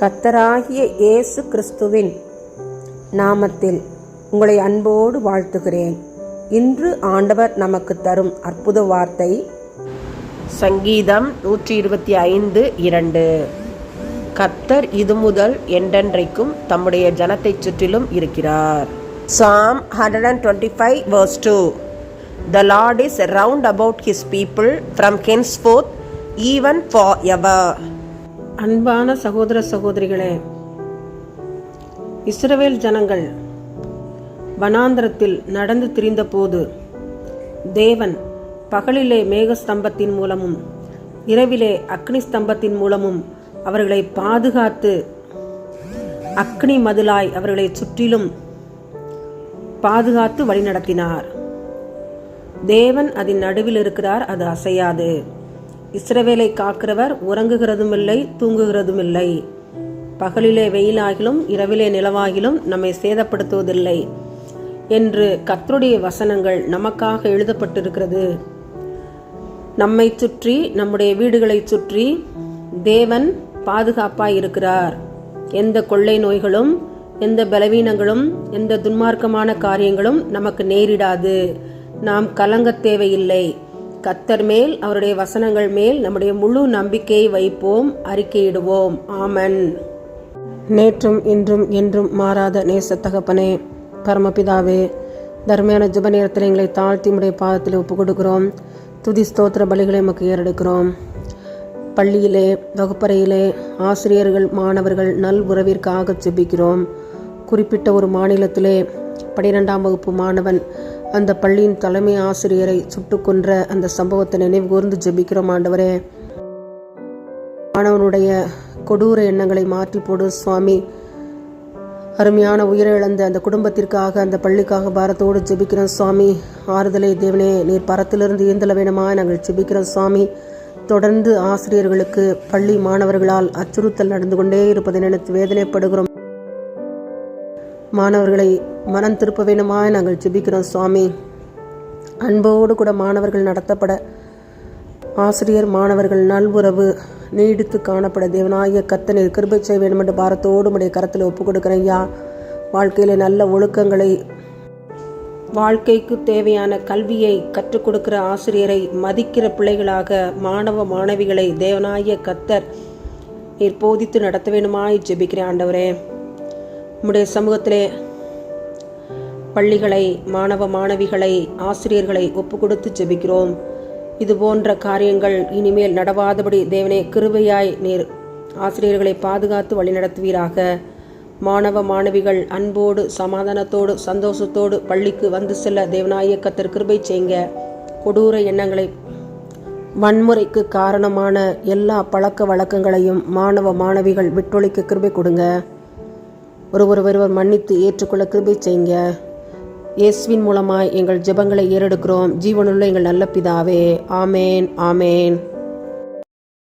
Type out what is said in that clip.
கத்தராகிய இயேசு கிறிஸ்துவின் நாமத்தில் உங்களை அன்போடு வாழ்த்துகிறேன். இன்று ஆண்டவர் நமக்கு தரும் அற்புத வார்த்தை சங்கீதம் நூற்றி இருபத்தி ஐந்து இரண்டு. கத்தர் இது முதல் என்றென்றைக்கும் தம்முடைய ஜனத்தைச் சுற்றிலும் இருக்கிறார். Psalm hundred and twenty five verse two the Lord is round about his people from henceforth even for ever அன்பான சகோதர சகோதரிகளே இஸ்ரவேல் ஜனங்கள் வனாந்திரத்தில் நடந்து திரிந்தபோது தேவன் பகலிலே மேகஸ்தம்பத்தின் மூலமும் இரவிலே அக்னி ஸ்தம்பத்தின் மூலமும் அவர்களை பாதுகாத்து அக்னி மதிலாய் அவர்களை சுற்றிலும் பாதுகாத்து வழிநடத்தினார். தேவன் அதன் நடுவில் இருக்கிறார் அது அசையாது. இஸ்ரவேலை காக்கிறவர் உறங்குகிறதும் இல்லை தூங்குகிறதும் இல்லை பகலிலே வெயிலாகிலும் இரவிலே நிலவாகிலும் நம்மை சேதப்படுத்துவதில்லை என்று கத்தருடைய வசனங்கள் நமக்காக எழுதப்பட்டிருக்கிறது. நம்மை சுற்றி நம்முடைய வீடுகளை சுற்றி தேவன் பாதுகாப்பாய் இருக்கிறார் எந்த கொள்ளை நோய்களும் எந்த பலவீனங்களும் எந்த துன்மார்க்கமான காரியங்களும் நமக்கு நேரிடாது. நாம் கலங்க தேவையில்லை. கத்தர் மேல் அவருடைய வசனங்கள் மேல் நம்முடைய முழு நம்பிக்கையை வைப்போம் அறிக்கையிடுவோம். ஆமன். நேற்றும் இன்றும் என்றும் மாறாத நேச தகப்பனே பரமபிதாவே தர்மையான ஜுப நேரத்தில் எங்களை தாழ்த்தி உடைய பாதத்தில் ஒப்பு கொடுக்கிறோம் துதி ஸ்தோத்திர பலிகளை நமக்கு ஏறெடுக்கிறோம். பள்ளியிலே வகுப்பறையிலே ஆசிரியர்கள் மாணவர்கள் நல் உறவிற்காக ஜெபிக்கிறோம் குறிப்பிட்ட ஒரு மாநிலத்திலே பனிரெண்டாம் வகுப்பு மாணவன் அந்த பள்ளியின் தலைமை ஆசிரியரை சுட்டுக் கொன்ற அந்த சம்பவத்தை நினைவு கூர்ந்து ஜெபிக்கிறோம் ஆண்டவரே. மாணவனுடைய கொடூர எண்ணங்களை மாற்றி போடு சுவாமி. அருமையான உயிரிழந்த அந்த குடும்பத்திற்காக அந்த பள்ளிக்காக பாரத்தோடு ஜெபிக்கிறோம் சுவாமி. ஆறுதலை தேவனே நீர் பரத்திலிருந்து இயந்தல வேணுமா? நாங்கள் ஜெபிக்கிறோம் சுவாமி. தொடர்ந்து ஆசிரியர்களுக்கு பள்ளி மாணவர்களால் அச்சுறுத்தல் நடந்து கொண்டே இருப்பதை நினைத்து வேதனைப்படுகிறோம். மாணவர்களை மனம் திருப்ப வேணுமா நாங்கள் ஜெபிக்கிறோம் சுவாமி. அன்போடு கூட மாணவர்கள் நடத்தப்பட ஆசிரியர் மாணவர்கள் நல்வுறவு நீடித்து காணப்பட தேவனாய கத்தனில் கிருபை செய்ய வேண்டும் என்று பாரத்தோடு உடைய கரத்தில் ஒப்புக் கொடுக்கிறேன் ஐயா. வாழ்க்கையில் நல்ல ஒழுக்கங்களை வாழ்க்கைக்கு தேவையான கல்வியை கற்றுக் கொடுக்கிற ஆசிரியரை மதிக்கிற பிள்ளைகளாக மாணவ மாணவிகளை தேவனாய கத்தர் நீர் போதித்து நடத்த வேணுமாய் ஜெபிக்கிறேன் ஆண்டவரே. நம்முடைய சமூகத்திலே பள்ளிகளை மாணவ மாணவிகளை ஆசிரியர்களை ஒப்பு கொடுத்து ஜெபிக்கிறோம். இது போன்ற காரியங்கள் இனிமேல் நடவாதபடி தேவனே கிருபையாய் நீர் ஆசிரியர்களை பாதுகாத்து வழிநடத்துவீராக மாணவ மாணவிகள் அன்போடு சமாதானத்தோடு சந்தோஷத்தோடு பள்ளிக்கு வந்து செல்ல தேவனாய கிருபை செய்ங்க கொடூர எண்ணங்களை வன்முறைக்கு காரணமான எல்லா பழக்க வழக்கங்களையும் மாணவ மாணவிகள் விட்டொழிக்க கிருபை கொடுங்க. ஒருவர் ஒருவர் மன்னித்து ஏற்றுக்கொள்ள கிருபை செய்யுங்க. இயேசுவின் மூலமாய் எங்கள் ஜெபங்களை ஏறெடுக்கிறோம். ஜீவனுள்ள எங்கள் நல்ல பிதாவே. ஆமேன் ஆமேன்.